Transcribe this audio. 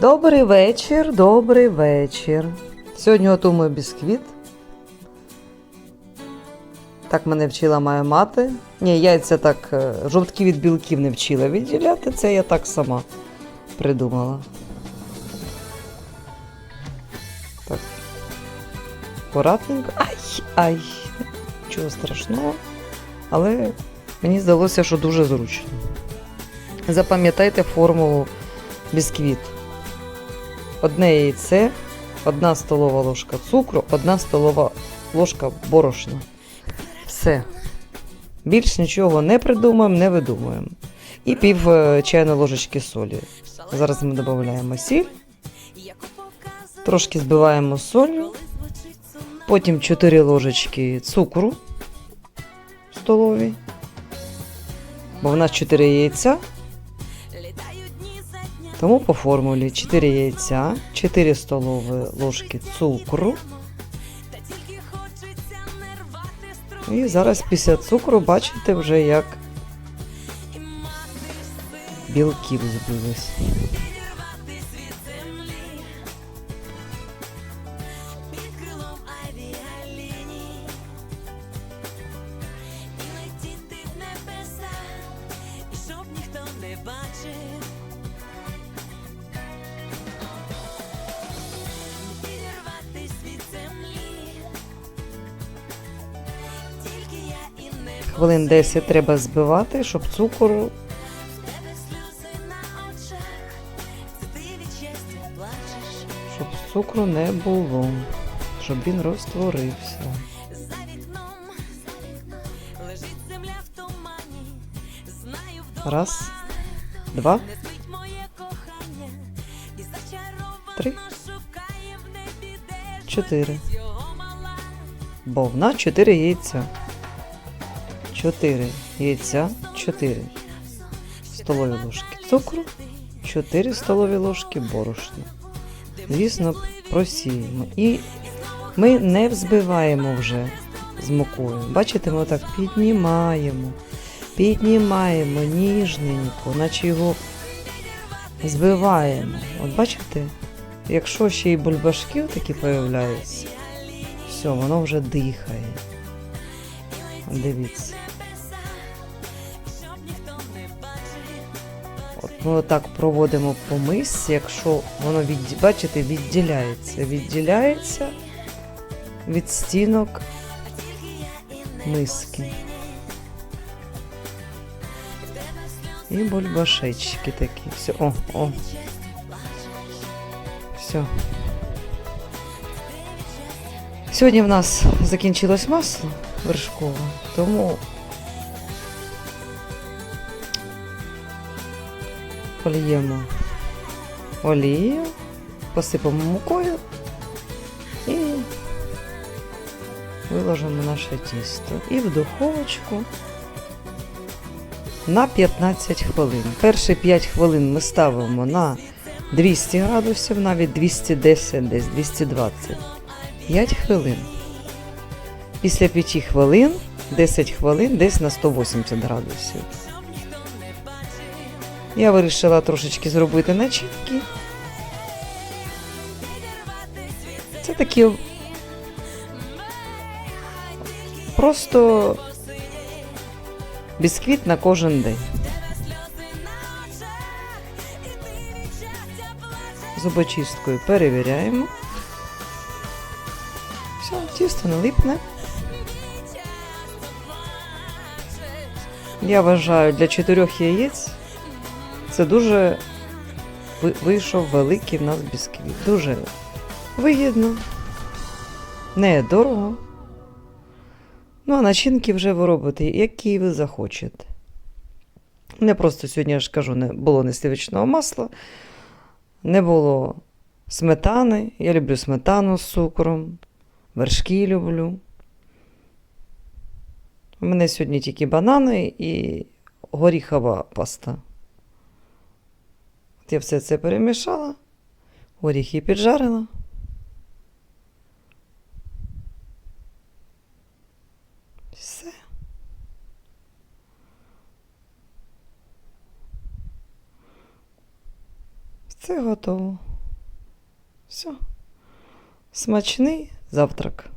Добрий вечір, добрий вечір. Сьогодні готуємо бісквіт. Так мене вчила моя мати. Ні, яйця так, е, жовтки від білків не вчила відділяти, це я так сама придумала. Так. Акуратненько. Ай, ай! Нічого страшного. Але мені здалося, що дуже зручно. Запам'ятайте формулу бісквіт. Одне яйце, одна столова ложка цукру, одна столова ложка борошна. Все. Більш нічого не придумаємо, не видумуємо. І пів е, чайної ложечки солі. Зараз ми додаємо сіль, трошки збиваємо солью, потім 4 ложечки цукру столові, бо в нас 4 яйця тому по формулі 4 яйця, 4 столові ложки цукру. І зараз після цукру бачите вже як білків збилось. Щоб ніхто не бачив, Хвилин 10 треба збивати, щоб цукор щоб цукру не було, щоб він розтворився. Раз, два, Три. чотири. Бо в нас 4 яйця. 4 яйця, 4 столові ложки цукру, 4 столові ложки борошна. Звісно, просіємо. І ми не взбиваємо вже з мукою. Бачите, ми отак піднімаємо, піднімаємо ніжненько, наче його збиваємо. От бачите, якщо ще й бульбашки такі появляються, все, воно вже дихає. Дивіться. Ми отак проводимо по мисці, якщо воно від, бачите, відділяється. Відділяється від стінок миски. І бульбашечки такі. Все, о, о, все. Сьогодні в нас закінчилось масло вершкове, тому поліємо олією, посипемо мукою і виложимо наше тісто. І в духовочку на 15 хвилин. Перші 5 хвилин ми ставимо на 200 градусів, навіть 210, десь 220. 5 хвилин. Після 5 хвилин 10 хвилин десь на 180 градусів. Я вирішила трошечки зробити начинки. Це такі просто бісквіт на кожен день. Зубочисткою перевіряємо. Все, тісто не липне. Я вважаю, для чотирьох яєць це дуже вийшов великий в нас бісквіт. Дуже вигідно, не дорого. Ну, а начинки вже ви робите, які ви захочете. Не просто сьогодні, я ж кажу, не було не сливочного масла, не було сметани. Я люблю сметану з цукром, вершки люблю. У мене сьогодні тільки банани і горіхова паста. Я все це перемішала, горіхи піджарила. Все. Все готово. Все. Смачний завтрак.